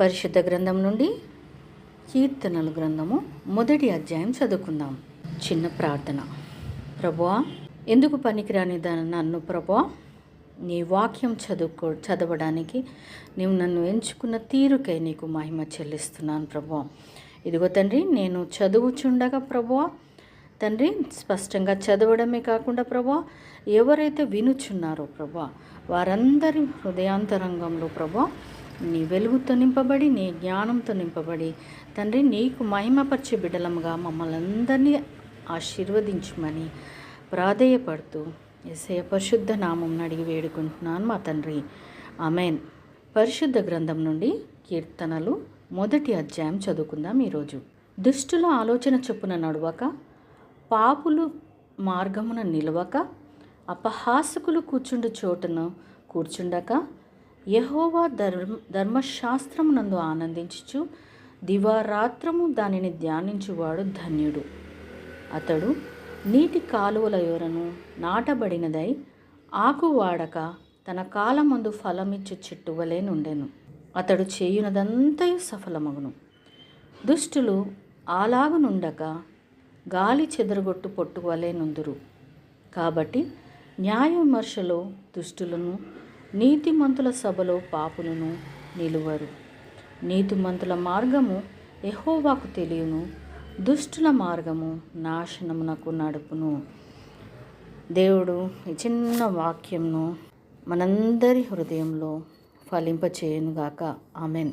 పరిశుద్ధ గ్రంథం నుండి కీర్తనల గ్రంథము మొదటి అధ్యాయం చదువుకుందాం. చిన్న ప్రార్థన. ప్రభువా ఎందుకు పనికిరాని దాని నన్ను ప్రభువా? నీ వాక్యం చదువుకో చదవడానికి నీవు నన్ను ఎంచుకున్న తీరుకై నీకు మహిమ చెల్లిస్తున్నాను ప్రభువా. ఇదిగో తండ్రి నేను చదువుచుండగా ప్రభువా తండ్రి స్పష్టంగా చదవడమే కాకుండా ప్రభా ఎవరైతే వినుచున్నారో ప్రభా వారందరి హృదయాంతరంగంలో ప్రభా నీ వెలుగుతో నింపబడి నీ జ్ఞానంతో నింపబడి. తండ్రి నీకు మహిమపరిచే బిడ్డలముగా మమ్మల్ని అందరినీ ఆశీర్వదించమని ప్రాధేయపడుతూ ఎసయ పరిశుద్ధ నామం అడిగి వేడుకుంటున్నాను మా తండ్రి. అమెన్ పరిశుద్ధ గ్రంథం నుండి కీర్తనలు మొదటి అధ్యాయం చదువుకుందాం ఈరోజు. దుష్టుల ఆలోచన చొప్పున నడవక పాపులు మార్గమున నిలవక అపహాసకులు కూర్చుండు చోటును కూర్చుండక యహోవా ధర్మ ధర్మశాస్త్రమునందు ఆనందించుచు దివారాత్రము దానిని ధ్యానించువాడు ధన్యుడు. అతడు నీటి కాలువల యొరను నాటబడినదై ఆకు వాడక తన కాలమందు ఫలమిచ్చు చెట్టు నుండెను. అతడు చేయునదంతయు సఫలమగును. దుష్టులు అలాగునుండక గాలి చెదరగొట్టు పొట్టువలే నుందురు. కాబట్టి న్యాయ విమర్శలో దుష్టులను నీతిమంతుల సభలో పాపులను నిలువరు. నీతిమంతుల మార్గము ఎహోవాకు తెలియను దుష్టుల మార్గము నాశనమునకు నడుపును. దేవుడు ఈ చిన్న వాక్యంను మనందరి హృదయంలో ఫలింపచేయనుగాక. ఆమెన్.